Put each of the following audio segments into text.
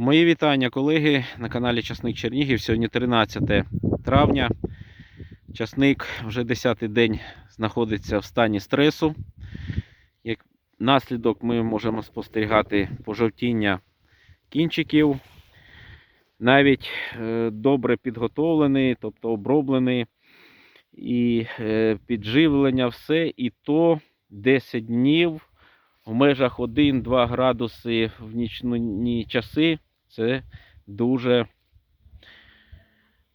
Мої вітання, колеги, на каналі Часник Чернігів. Сьогодні 13 травня. Часник вже 10-й день знаходиться в стані стресу. Як наслідок ми можемо спостерігати пожовтіння кінчиків. Навіть е, добре підготовлений, тобто оброблений і е, підживлення, все. І то 10 днів в межах 1-2 градуси в нічні часи це дуже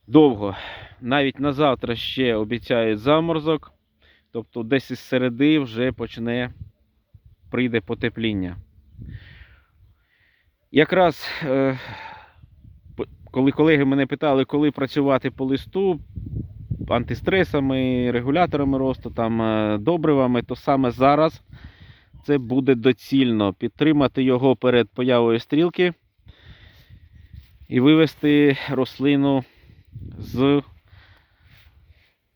довго. Навіть на завтра ще обіцяють заморозок, тобто десь із середи вже почне прийде потепління. Якраз е, коли колеги мене питали, коли працювати по листу, антистресами, регуляторами росту, там, е, добривами, то саме зараз це буде доцільно підтримати його перед появою стрілки і вивести рослину з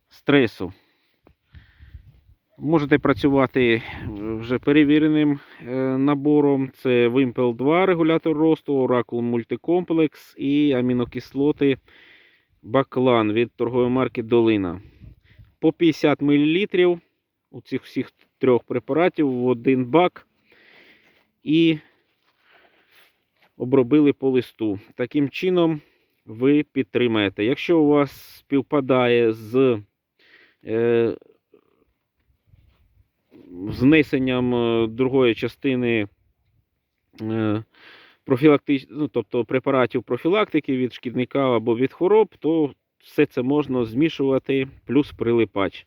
стресу. Можете працювати вже перевіреним е, набором. Це Wimpel 2 регулятор росту, Oracle Multicomплекс і амінокислоти Баклан від торгової марки Долина. По 50 мл у цих всіх трьох препаратів в один бак і обробили по листу. Таким чином ви підтримаєте. Якщо у вас співпадає з е, знесенням е, другої частини е, профілактич... ну, тобто препаратів профілактики від шкідника або від хвороб, то все це можна змішувати плюс прилипач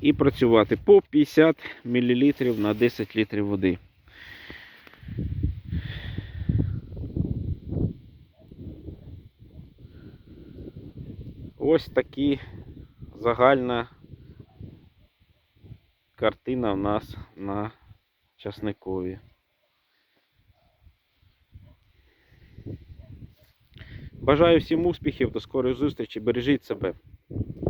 і працювати по 50 мл на 10 літрів води. Ось такі загальна картина в нас на часникові. Бажаю всім успіхів, до скорої зустрічі, бережіть себе.